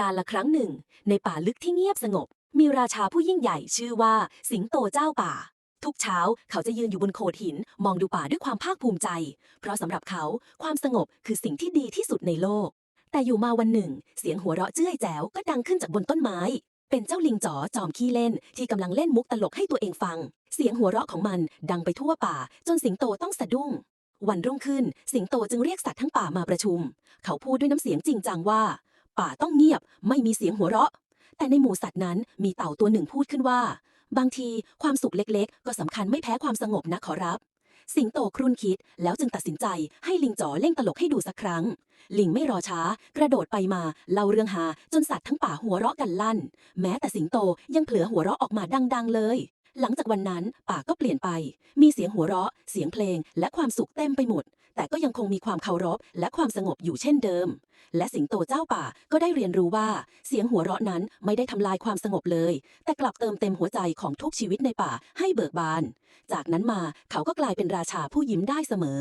การละครั้งหนึ่ง ในป่าลึกที่เงียบสงบ มีราชาผู้ยิ่งใหญ่ชื่อว่าสิงโตเจ้าป่า ทุกเช้าเขาจะยืนอยู่บนโขดหิน มองดูป่าด้วยความภาคภูมิใจ เพราะสำหรับเขาความสงบคือสิ่งที่ดีที่สุดในโลก แต่อยู่มาวันหนึ่ง เสียงหัวเราะเจ้ยแจ๋วก็ดังขึ้นจากบนต้นไม้ เป็นเจ้าลิงจ๋อจอมขี้เล่น ที่กำลังเล่นมุกตลกให้ตัวเองฟัง เสียงหัวเราะของมันดังไปทั่วป่า จนสิงโตต้องสะดุ้งวันรุ่งขึ้น สิงโตจึงเรียกสัตว์ทั้งป่ามาประชุม เขาพูดด้วยน้ำเสียงจริงจังว่า ป่าต้องเงียบ ไม่มีเสียงหัวเราะ แต่ในหมู่สัตว์นั้นมีเต่าตัวหนึ่งพูดขึ้นว่า บางทีความสุขเล็กๆ ก็สำคัญไม่แพ้ความสงบนะขอรับ สิงโตครุ่นคิดแล้วจึงตัดสินใจให้ลิงจ๋อเล่นตลกให้ดูสักครั้ง ลิงไม่รอช้า กระโดดไปมาเล่าเรื่องหาจนสัตว์ทั้งป่าหัวเราะกันลั่น แม้แต่สิงโตยังเผลอหัวเราะออกมาดังๆเลย หลังจากวันนั้นป่าก็เปลี่ยนไป มีเสียงหัวเราะ เสียงเพลง และความสุขเต็มไปหมด แต่ก็ยังคงมีความเคารพ และความสงบอยู่เช่นเดิม และสิงโตเจ้าป่าก็ได้เรียนรู้ว่า เสียงหัวเราะนั้นไม่ได้ทำลายความสงบเลย แต่กลับเติมเต็มหัวใจของทุกชีวิตในป่าให้เบิกบาน จากนั้นมาเขาก็กลายเป็นราชาผู้ยิ้มได้เสมอ